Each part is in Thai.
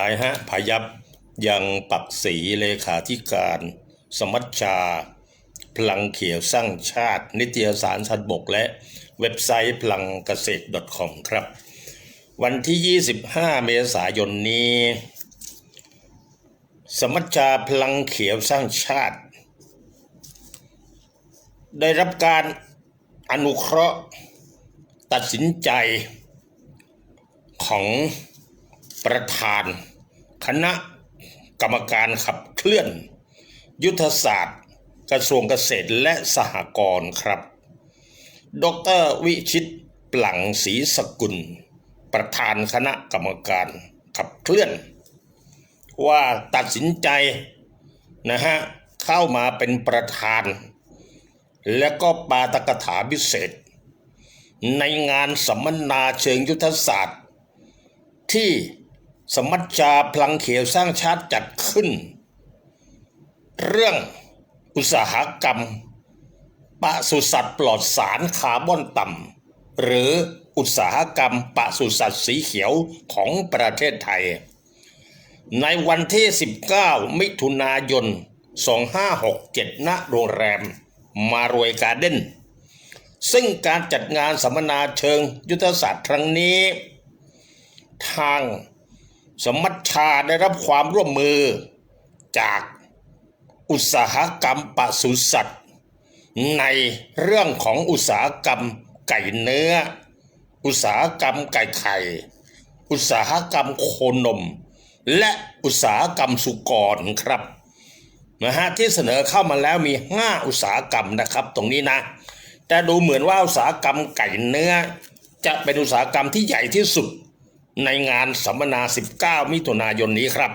นายฮะพายับยังปักศรีเลขาธิการ สมัชชา พลังเขียวสร้างชาติ นิตยสารสัตว์บกและเว็บไซต์พลังเกษตร .com ครับ วันที่ 25 เมษายนนี้ สมัชชาพลังเขียวสร้างชาติ ได้รับการอนุเคราะห์ตัดสินใจของประธาน คณะกรรมการขับเคลื่อน ยุทธศาสตร์ กระทรวงเกษตรและสหกรณ์ครับ ดรวิชิตปลังศรีสกุล ประธานคณะกรรมการขับเคลื่อน ว่าตัดสินใจนะฮะเข้ามาเป็นประธาน และก็ปาตกถาพิเศษ ในงานสัมมนาเชิงยุทธศาสตร์ ที่ สมัชชาพลังเขียวสร้างชาติจัดขึ้น เรื่องอุตสาหกรรมปศุสัตว์ปลอดสารคาร์บอนต่ำหรืออุตสาหกรรมปศุสัตว์สีเขียวของประเทศไทย ในวันที่ 19 มิถุนายน 2567 ณ โรงแรม มารวยการ์เด้น ซึ่งการจัดงานสัมมนาเชิงยุทธศาสตร์ครั้งนี้ ทาง สมัชชาได้รับความร่วมมือจากอุตสาหกรรมปศุสัตว์ ในเรื่องของอุตสาหกรรมไก่เนื้อ อุตสาหกรรมไก่ไข่ อุตสาหกรรมโคนม และอุตสาหกรรมสุกรครับนะฮะที่เสนอเข้ามาแล้วมี 5 อุตสาหกรรมนะครับ ตรงนี้นะ แต่ดูเหมือนว่าอุตสาหกรรมไก่เนื้อ จะเป็นอุตสาหกรรมที่ใหญ่ที่สุด ในงานสัมมนา 19 มิถุนายนนี้ครับ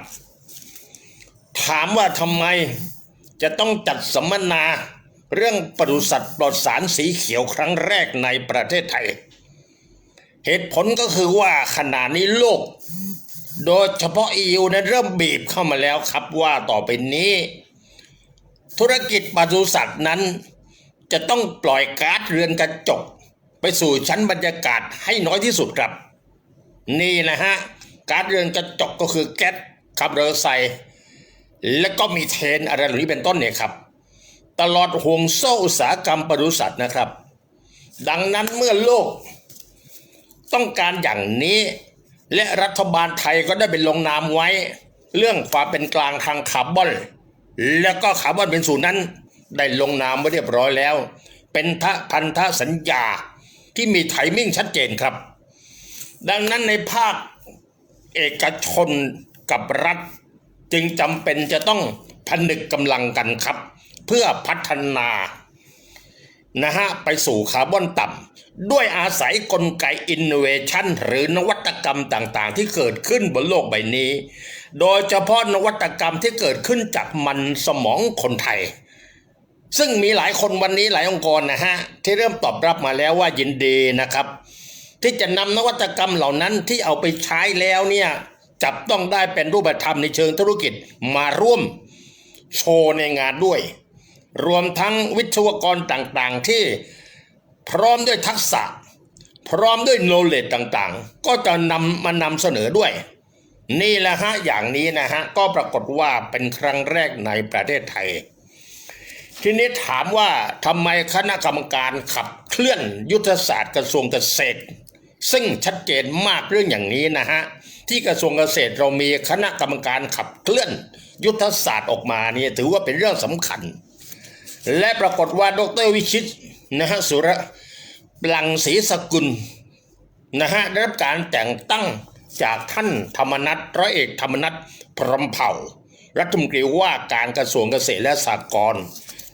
ถามว่าทำไมจะต้องจัดสัมมนาเรื่องปศุสัตว์ปลอดสารสีเขียวครั้งแรกในประเทศไทย เหตุผลก็คือว่าขณะนี้โลก โดยเฉพาะ EU นั้นเริ่มบีบเข้ามาแล้วครับว่าต่อไปนี้ ธุรกิจปศุสัตว์นั้น จะต้องปล่อยก๊าซเรือนกระจก ไปสู่ชั้นบรรยากาศให้น้อยที่สุดครับ นี่นะฮะก๊าซเรือนกระจกก็คือแก๊สคาร์บอนไดออกไซด์และก็มีเทนอะไรเหล่านี้เป็นต้นเนี่ยครับ ตลอดห่วงโซ่อุตสาหกรรมปศุสัตว์นะครับ ดังนั้นเมื่อโลก ต้องการอย่างนี้ และรัฐบาลไทยก็ได้ไปลงนามไว้ เรื่องความเป็นกลางทางคาร์บอน แล้วก็คาร์บอนเป็นศูนย์นั้น ได้ลงนามไว้เรียบร้อยแล้ว เป็นทะพันธสัญญาที่มีไทมิ่งชัดเจนครับ ดังนั้นในภาคเอกชนกับรัฐ จึงจำเป็นจะต้องผนึกกำลังกันครับ เพื่อพัฒนานะฮะไปสู่คาร์บอนต่ำด้วยอาศัยกลไกอินโนเวชันหรือนวัตกรรมต่างๆ ที่เกิดขึ้นบนโลกใบนี้ โดยเฉพาะนวัตกรรมที่เกิดขึ้นจากมันสมองคนไทย ซึ่งมีหลายคนวันนี้หลายองค์กรนะฮะที่เริ่มตอบรับมาแล้วว่ายินดีนะครับ ที่จะนำนวัตกรรมเหล่านั้นที่เอาไปใช้แล้วเนี่ยจับต้องได้เป็นรูปธรรมในเชิงธุรกิจมาร่วมโชว์ในงานด้วย รวมทั้งวิศวกรต่างๆ ที่พร้อมด้วยทักษะ พร้อมด้วยโนเลดต่างๆ ก็จะนำมานำเสนอด้วย นี่แหละฮะอย่างนี้นะฮะ ก็ปรากฏว่าเป็นครั้งแรกในประเทศไทย ทีนี้ถามว่าทำไมคณะกรรมการขับเคลื่อนยุทธศาสตร์กระทรวงเกษตร ซึ่งชัดเจนมากเรื่องอย่างนี้นะฮะที่กระทรวงเกษตรเรามีคณะกรรมการขับเคลื่อน ยุทธศาสตร์ออกมาเนี่ยถือว่าเป็นเรื่องสำคัญ และปรากฏว่าดรวิชิตนะฮะสุรปลังศรีสกุลนะฮะได้รับการแต่งตั้งจากท่านธรรมนัฐร้อยเอกธรรมนัฐพรหมเผ่า รัฐมนตรีว่าการกระทรวงเกษตรและสหกรณ์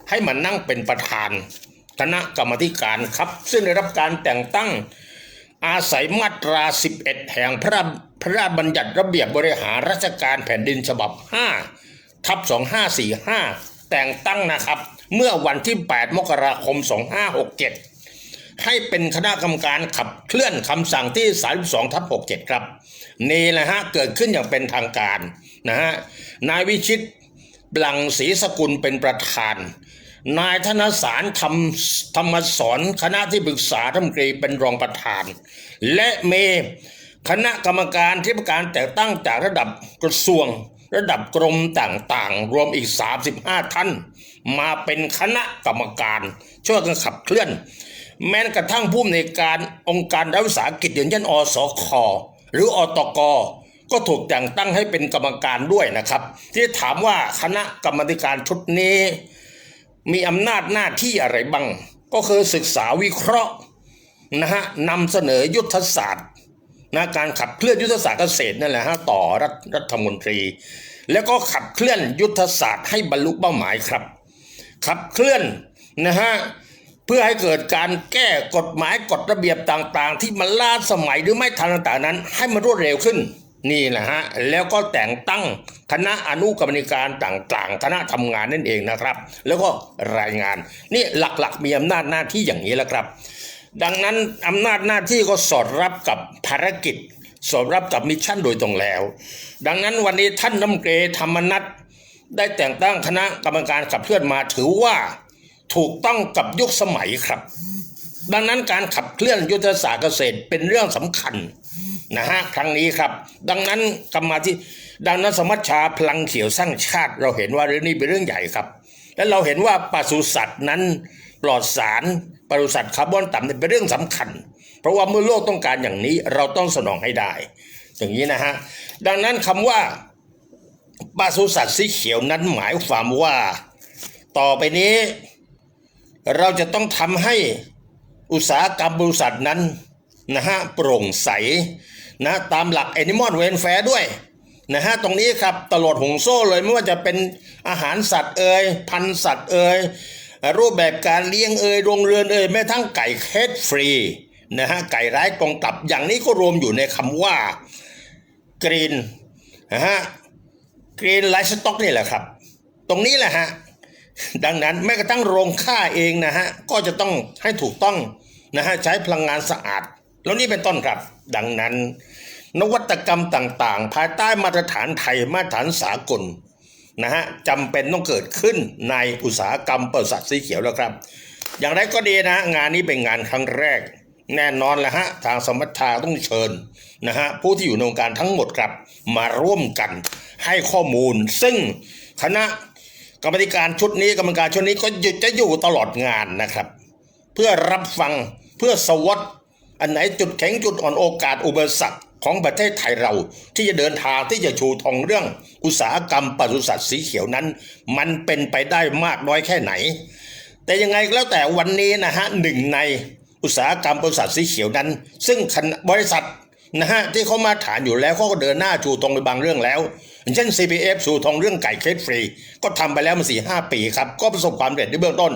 ให้มานั่งเป็นประธานคณะกรรมธิการครับ ซึ่งได้รับการแต่งตั้ง อาศัยมาตรา 11 แห่งพระพระบัญญัติระเบียบบริหารราชการแผ่นดินฉบับ 5 ทับ 2545 แต่งตั้งนะครับ เมื่อวันที่ 8 มกราคม 2567 ให้เป็นคณะกรรมการขับเคลื่อนคำสั่งที่ 32 ทับ 67 ครับ นี่แหละฮะ เกิดขึ้นอย่างเป็นทางการนะฮะ นายวิชิต บลังศรีสกุลเป็นประธาน นายธนสารธรรมธรรมสอนคณะที่ปรึกษารัฐมนตรีเป็นรองประธาน และเม คณะกรรมการที่ประการแต่งตั้งจากระดับกระทรวง ระดับกรมต่างๆ รวมอีก 35 ท่าน มาเป็นคณะกรรมการ ช่วยกันขับเคลื่อน แม้กระทั่งผู้ในการองค์การรัฐวิสาหกิจอย่างเช่นอสคหรืออตกก็ถูกแต่งตั้งให้เป็นกรรมการด้วยนะครับ ที่ถามว่าคณะกรรมการชุดนี้ มีอำนาจหน้าที่อะไรบ้าง ก็คือศึกษาวิเคราะห์นะฮะนำเสนอยุทธศาสตร์นะการขับเคลื่อนยุทธศาสตร์เกษตรนั่นแหละฮะต่อรัฐรัฐมนตรี แล้วก็ขับเคลื่อนยุทธศาสตร์ให้บรรลุเป้าหมายครับ ขับเคลื่อนนะฮะเพื่อให้เกิดการแก้กฎหมายกฎระเบียบต่างๆ ที่มันล้าสมัยหรือไม่ทันต่างๆนั้น ให้มันรวดเร็วขึ้น นี่แหละฮะแล้วก็แต่งตั้งคณะอนุกรรมการต่างๆ คณะทำงานนั่นเองนะครับ แล้วก็รายงานนี่หลักๆมีอำนาจหน้าที่อย่างนี้แหละครับ ดังนั้นอำนาจหน้าที่ก็สอดรับกับภารกิจ สอดรับกับมิชชั่นโดยตรงแล้ว ดังนั้นวันนี้ท่านน้ำเกรธรรมนัฐได้แต่งตั้งคณะกรรมการขับเคลื่อนมาถือว่าถูกต้องกับยุคสมัยครับ ดังนั้นการขับเคลื่อนยุทธศาสตร์เกษตรเป็นเรื่องสำคัญ นะฮะครั้งนี้ครับ ดังนั้นกรรมาที่ดังนั้นสมัชชาพลังเขียวสร้างชาติ เราเห็นว่าเรื่องนี้เป็นเรื่องใหญ่ครับ และเราเห็นว่าปศุสัตว์นั้นปลอดสารปศุสัตว์คาร์บอนต่ำเป็นเรื่องสำคัญ เพราะว่าเมื่อโลกต้องการอย่างนี้เราต้องสนองให้ได้ อย่างนี้นะฮะดังนั้นคำว่าปศุสัตว์สีเขียวนั้นหมายความว่า ต่อไปนี้ เราจะต้องทำให้อุตสาหกรรมบริษัทนั้นนะฮะโปร่งใส นะตามหลัก Animal Welfare ด้วยนะฮะตรงนี้ครับตลอดหงโซ่เลยไม่ว่าจะเป็นอาหารสัตว์เอ่ยพันสัตว์เอ่ยรูปแบบการเลี้ยงเอ่ยโรงเรือนเอ่ยแม้ทั้งไก่เคสฟรีนะฮะไก่ไร้กรงกลับอย่างนี้ก็รวมอยู่ในคำว่ากรีนนะฮะกรีนไลฟ์สต็อกนี่แหละครับ ตรงนี้แหละฮะดังนั้นแม้กระทั่งโรงฆ่าเองนะฮะก็จะต้องให้ถูกต้องนะฮะใช้พลังงานสะอาด แล้วนี่เป็นต้นครับ ดังนั้น นวัตกรรมต่างๆ ภายใต้มาตรฐานไทยมาตรฐานสากลนะฮะจำเป็นต้องเกิดขึ้นในอุตสาหกรรมเปิดสัตว์สีเขียวแล้วครับ อย่างไรก็ดีนะ งานนี้เป็นงานครั้งแรก แน่นอนแหละฮะทางสมัชชาต้องเชิญนะฮะผู้ที่อยู่ในวงการทั้งหมดครับ มาร่วมกันให้ข้อมูล ซึ่งคณะกรรมการชุดนี้กรรมการชุดนี้ก็จะอยู่ตลอดงานนะครับ เพื่อรับฟังเพื่อสวอต อันไหนจุดแข็งจุดอ่อนโอกาสอุปสรรคของประเทศไทยเราที่จะเดินทางที่จะชูธงเรื่อง อุตสาหกรรมปศุสัตว์สีเขียวนั้น มันเป็นไปได้มากน้อยแค่ไหน แต่ยังไงก็แล้วแต่วันนี้นะฮะหนึ่งในอุตสาหกรรมบริษัทสีเขียวนั้น ซึ่งบริษัทนะฮะที่เขามาฐานอยู่แล้วเขาก็เดินหน้าชูตรงไปบางเรื่องแล้ว อย่างเช่น CPF สู่ทองเรื่องไก่เคสฟรี ก็ทำไปแล้วมาสี่ห้าปีครับ ก็ประสบความสำเร็จในเบื้องต้น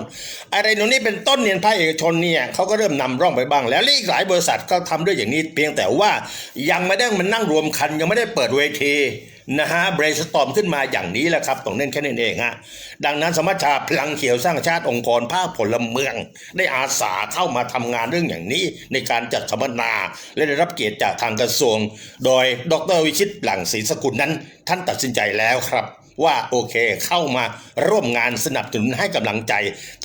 อะไรตรงนี้เป็นต้นเนี่ยภาคเอกชนเนี่ยเขาก็เริ่มนำร่องไปบ้าง แล้วละอีกหลายบริษัทก็ทำด้วยอย่างนี้เพียงแต่ว่ายังไม่ได้มันนั่งรวมคันยังไม่ได้เปิดเวที นะฮะเบรสตอมขึ้นมาอย่างนี้แหละครับตรงเน้นแค่นั้นเองฮะดังนั้นสมัชชาพลังเขียวสร้างชาติองค์กรภาคพลเมือง ได้อาสาเข้ามาทำงานเรื่องอย่างนี้ ในการจัดสัมมนา และได้รับเกียรติจากทางกระทรวง โดยดรวิชิตหลังศรีสกุลนั้น ท่านตัดสินใจแล้วครับ ว่าโอเคเข้ามาร่วมงานสนับสนุนให้กำลังใจ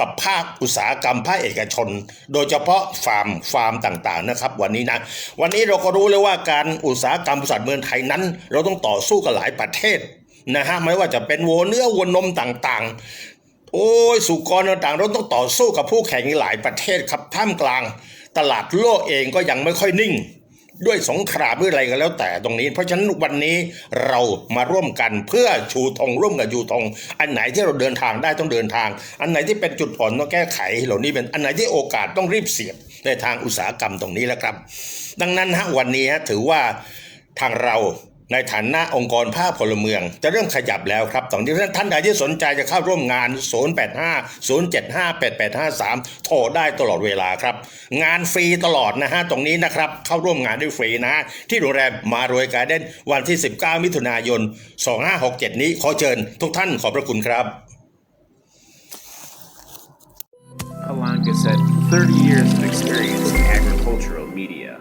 กับภาคอุตสาหกรรมภาคเอกชน โดยเฉพาะฟาร์มฟาร์มต่างๆนะครับ วันนี้นะวันนี้เราก็รู้เลยว่าการอุตสาหกรรมบริษัทเมืองไทยนั้น เราต้องต่อสู้กับหลายประเทศนะฮะไม่ว่าจะเป็นวัวเนื้อวัวนมต่างๆ โอ้ยสุกรต่างๆเราต้องต่อสู้กับผู้แข่งหลายประเทศครับท่ามกลาง ตลาดโลกเองก็ยังไม่ค่อยนิ่ง ด้วยสงครามหรืออะไรก็แล้วแต่ตรงนี้ เพราะฉะนั้นวันนี้เรามาร่วมกันเพื่อชูธงร่วมกับยูธงอันไหนที่เราเดินทางได้ต้องเดินทาง อันไหนที่เป็นจุดอ่อนต้องแก้ไขเหล่านี้เป็นอันไหนที่โอกาสต้องรีบเสียบในทางอุตสาหกรรมตรงนี้แล้วครับ ดังนั้นฮะวันนี้ฮะถือว่าทางเรา ในฐานะองค์กรภาคพลเมือง จะเริ่มขยับแล้วครับตอนนี้ท่านใดที่สนใจจะเข้าร่วมงาน 085 075 8853 โทรได้ตลอดเวลาครับ งานฟรีตลอดนะฮะตรงนี้นะครับ เข้าร่วมงานได้ฟรีนะ ที่โรงแรมมารวยการ์เด้นวันที่ 19 มิถุนายน 2567 นี้ขอเชิญทุกท่านขอบพระคุณครับ Alanga said 30 years of experience in agricultural media.